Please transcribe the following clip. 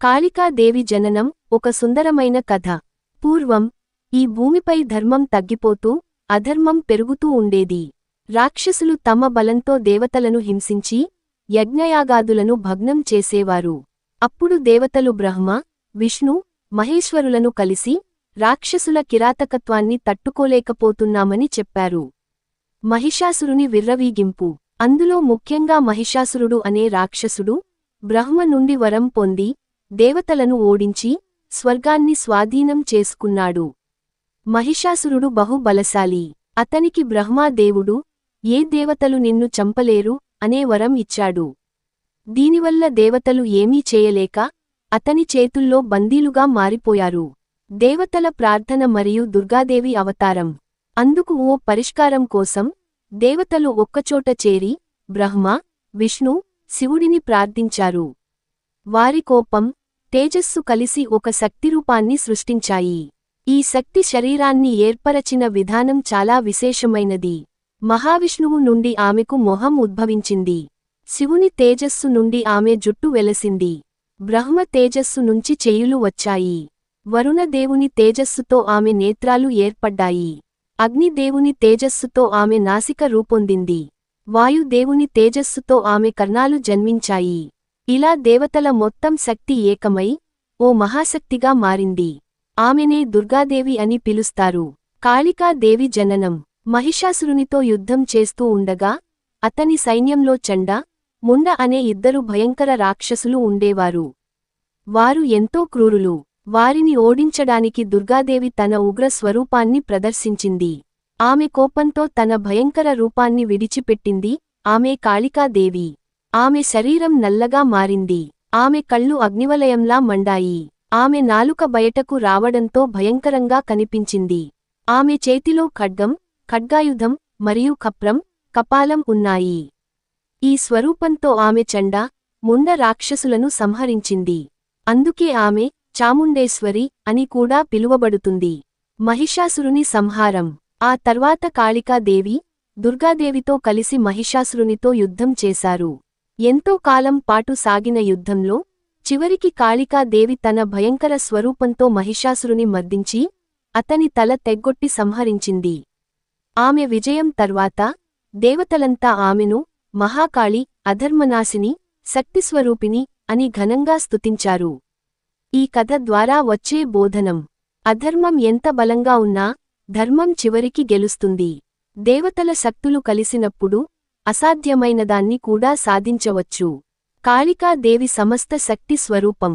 కాళికాదేవి జననం ఒక సుందరమైన కథ. పూర్వం ఈ భూమిపై ధర్మం తగ్గిపోతూ అధర్మం పెరుగుతూ ఉండేది. రాక్షసులు తమ బలంతో దేవతలను హింసించి యజ్ఞయాగాదులను భగ్నం చేసేవారు. అప్పుడు దేవతలు బ్రహ్మ విష్ణు మహేశ్వరులను కలిసి రాక్షసుల కిరాతకత్వాన్ని తట్టుకోలేకపోతున్నామని చెప్పారు. మహిషాసురుని విర్రవీగింపు. అందులో ముఖ్యంగా మహిషాసురుడు అనే రాక్షసుడు బ్రహ్మ నుండి వరం పొంది దేవతలను ఓడించి స్వర్గాన్ని స్వాధీనం చేసుకున్నాడు. మహిషాసురుడు బహుబలశాలి. అతనికి బ్రహ్మాదేవుడు ఏ దేవతలు నిన్ను చంపలేరు అనే వరం ఇచ్చాడు. దీనివల్ల దేవతలు ఏమీ చేయలేక అతని చేతుల్లో బందీలుగా మారిపోయారు. దేవతల ప్రార్థన మరియు దుర్గాదేవి అవతారం. అందుకు ఓ పరిష్కారం కోసం దేవతలు ఒక్కచోట చేరి బ్రహ్మ విష్ణు శివుడిని ప్రార్థించారు. వారి కోపం తేజస్సు కలిసి ఒక శక్తిరూపాన్ని సృష్టించాయి. ఈ శక్తి శరీరాన్ని ఏర్పరచిన విధానం చాలా విశేషమైనది. మహావిష్ణువు నుండి ఆమెకు మొహం ఉద్భవించింది. శివుని తేజస్సు నుండి ఆమె జుట్టు వెలసింది. బ్రహ్మ తేజస్సు నుంచి చేయులు వచ్చాయి. వరుణదేవుని తేజస్సుతో ఆమె నేత్రాలు ఏర్పడ్డాయి. అగ్నిదేవుని తేజస్సుతో ఆమె నాసిక రూపొందింది. వాయుదేవుని తేజస్సుతో ఆమె కర్ణాలు జన్మించాయి. ఇలా దేవతల మొత్తం శక్తి ఏకమై ఓ మహాశక్తిగా మారింది. ఆమెనే దుర్గాదేవి అని పిలుస్తారు. కాళికాదేవి జననం. మహిషాసురునితో యుద్ధం చేస్తూ ఉండగా అతని సైన్యంలో చండ ముండ అనే ఇద్దరు భయంకర రాక్షసులు ఉండేవారు. వారు ఎంతో క్రూరులు. వారిని ఓడించడానికి దుర్గాదేవి తన ఉగ్ర స్వరూపాన్ని ప్రదర్శించింది. ఆమె కోపంతో తన భయంకర రూపాన్ని విడిచిపెట్టింది. ఆమె కాళికాదేవి ఆమె శరీరం నల్లగా మారింది. ఆమె కళ్ళు అగ్నివలయంలా మండాయి. ఆమె నాలుక బయటకు రావడంతో భయంకరంగా కనిపించింది. ఆమె చేతిలో ఖడ్గం ఖడ్గాయుధం మరియు కప్రం కపాలం ఉన్నాయి. ఈ స్వరూపంతో ఆమె చండ ముండ రాక్షసులను సంహరించింది. అందుకే ఆమె చాముండేశ్వరి అని కూడా పిలువబడుతుంది. మహిషాసురుని సంహారం. ఆ తర్వాత కాళికాదేవి దుర్గాదేవితో కలిసి మహిషాసురునితో యుద్ధం చేశారు. ఎంతో కాలం పాటు సాగిన యుద్ధంలో చివరికి కాళికాదేవి తన భయంకర స్వరూపంతో మహిషాసురుని మర్దించి అతని తల తెగ్గొట్టి సంహరించింది. ఆమె విజయం తర్వాత దేవతలంతా ఆమెను మహాకాళి అధర్మనాశిని శక్తిస్వరూపిణి అని ఘనంగా స్తుతించారు. ఈ కథ ద్వారా వచ్చే బోధనం అధర్మం ఎంత బలంగా ఉన్నా ధర్మం చివరికి గెలుస్తుంది. దేవతల శక్తులు కలిసినప్పుడు అసాధ్యమైనదాన్ని కూడా సాధించవచ్చు. కాళికాదేవి సమస్త శక్తి స్వరూపం.